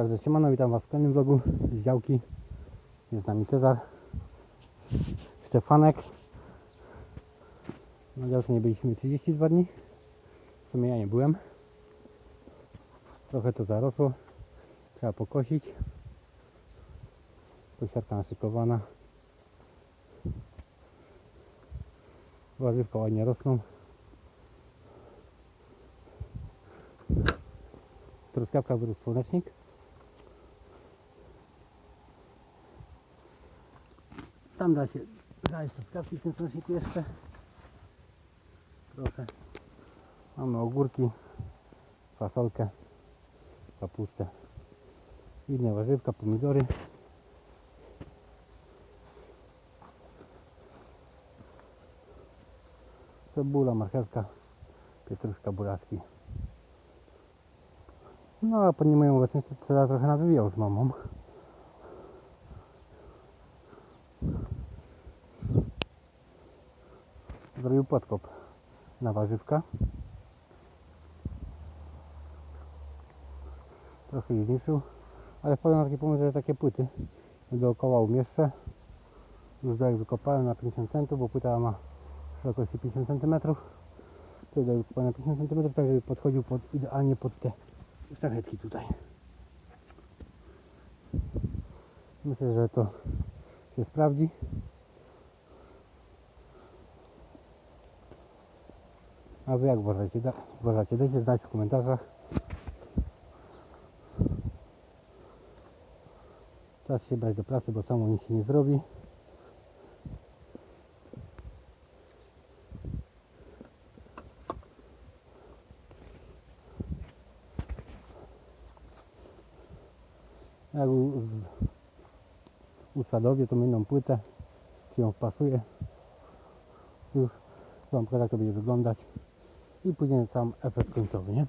Także siemano, witam Was w kolejnym vlogu z działki. Jest z nami Cezar, Stefanek. Na działce nie byliśmy 32 dni. W sumie ja nie byłem. Trochę to zarosło. Trzeba pokosić. Kosiarka naszykowana. Warzywka ładnie rosną. Truskawka wyrósł słonecznik. Tam da się znaleźć truskawki w tym słoneczniku jeszcze. Proszę. Mamy ogórki, fasolkę, kapustę. Inne warzywka, pomidory. Cebula, marchewka, pietruszka, buraczki. No a po nie moją obecności to trochę nawywijał z mamą. Zrobił podkop na warzywka. Trochę ich zniszczył, ale wpadłem na taki pomysł, że takie płyty dookoła umieszczę. Już dołek wykopałem na 50 cm, bo płyta ma szerokości 50 cm. Tutaj dołek wykopałem na 50 cm, tak żeby podchodził pod, idealnie pod te sztachetki tutaj. Myślę, że to się sprawdzi. A wy jak uważacie? Da, uważacie? Dajcie znać w komentarzach. Czas się brać do pracy, bo samo nic się nie zrobi. Jak usadowię tą jedną płytę, czy ją wpasuję, już pokażę jak to będzie wyglądać i później sam efekt końcowy, nie?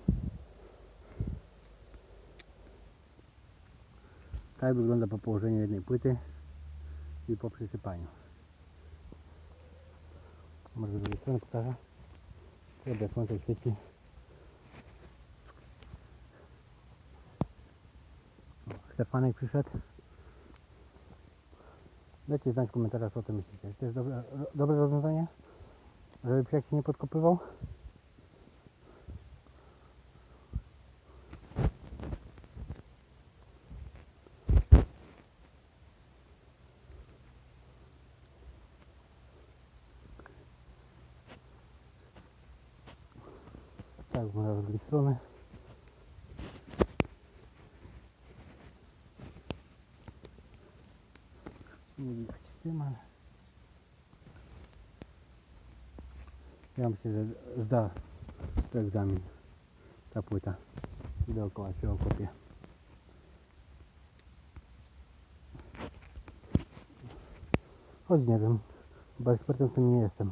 Tak wygląda po położeniu jednej płyty i po przysypaniu. Może z drugiej strony pokażę. Sobie słońce świeci. Stefanek przyszedł. Dajcie znać w komentarzach co o tym myślicie. To jest dobre, dobre rozwiązanie? Żeby psiak się nie podkopywał? Tak, wygląda z drugiej strony. Nie widać tym, ale... Ja myślę, że zda to egzamin ta płyta i dookoła się okopie. Choć nie wiem, bo ekspertem tym nie jestem.